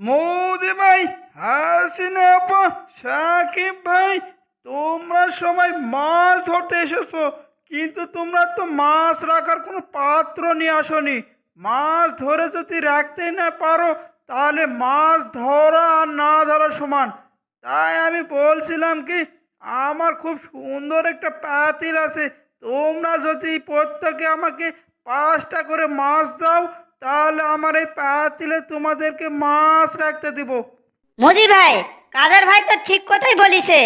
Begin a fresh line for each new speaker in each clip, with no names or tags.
মৌদি ভাই, হাসিনা আপা, সাকিব ভাই, তোমরা সবাই মাছ ধরতে এসেছ, কিন্তু তোমরা তো মাছ রাখার কোনো পাত্র নিয়ে আসনি। মাছ ধরে যদি রাখতেই না পারো, তাহলে মাছ ধরা আর না ধরা সমান। তাই আমি বলছিলাম কি, আমার খুব সুন্দর একটা পাতিল আছে, তোমরা যদি প্রত্যেকে আমাকে পাঁচটা করে মাছ দাও তাহলে আমার এই পাতিলে তোমাদেরকে মাছ রাখতে দিব।
মোদি ভাই কাদের ভাই তো ঠিক কথাই বলিছে।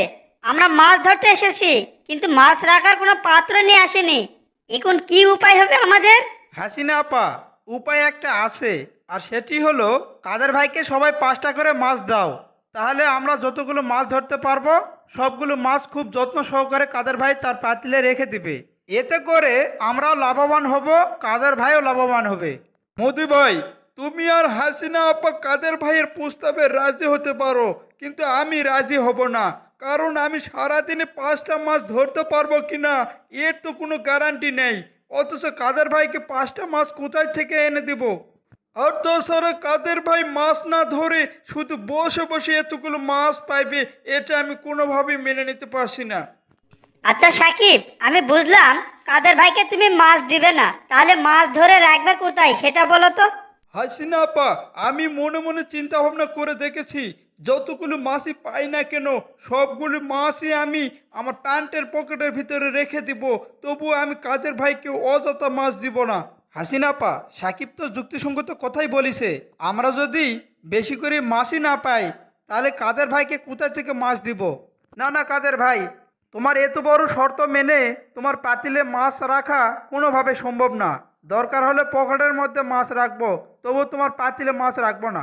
আমরা মাছ ধরতে এসেছি কিন্তু মাছ রাখার কোনো পাত্র নিয়ে আসেনি। এখন কি উপায় হবে আমাদের?
হাসিনা আপা উপায় একটা আছে আর সেটি হলো কাদের ভাইকে সবাই পাঁচটা করে মাছ দাও। তাহলে আমরা যতগুলো মাছ ধরতে পারব সবগুলো মাছ খুব যত্ন সহকারে কাদের ভাই তার পাতিলে রেখে দিবে। এতে করে আমরাও লাভবান হব কাদের ভাইও লাভবান হবে। মোদি ভাই, তুমি আর হাসিনা আপা কাদের ভাইয়ের প্রস্তাবে রাজি হতে পারো? কিন্তু আমি রাজি হব না, কারণ আমি সারাদিনে পাঁচটা মাছ ধরতে পারব কিনা, এর তো কোনো গ্যারান্টি নেই। অথচ কাদের ভাইকে পাঁচটা মাছ কোথায় থেকে এনে দিব? আর তাছাড়া কাদের ভাই মাছ না ধরে শুধু বসে বসে এতগুলো মাছ পাইবে, এটা আমি কোনোভাবেই মেনে নিতে পারছি না।
আচ্ছা সাকিব, আমি বুঝলাম কাদের ভাইকে তুমি মাছ দিবে না? তাহলে মাছ ধরে রাখবে কোথায়? সেটা বলো তো।
হাসিনা আপা, আমি মনে মনে চিন্তা ভাবনা করে দেখেছি, যতগুলো মাছই পাই না কেন, সবগুলো মাছই আমি আমার প্যান্টের পকেটের ভিতরে রেখে দিব, তবুও আমি কাদের ভাইকে অযথা মাছ দিব না? হাসিনা আপা, সাকিব তো যুক্তিসঙ্গত কথাই বলিছে, আমরা যদি বেশি করে মাছই না পাই, তাহলে কাদের ভাইকে কোথা থেকে মাছ দিব? না না, কাদের ভাই তোমার এত বড় শর্ত মেনে তোমার পাতিলে মাছ রাখা কোনোভাবে সম্ভব না। দরকার হলে পকেটের মধ্যে মাছ রাখব তবু তোমার পাতিলে মাছ রাখব না।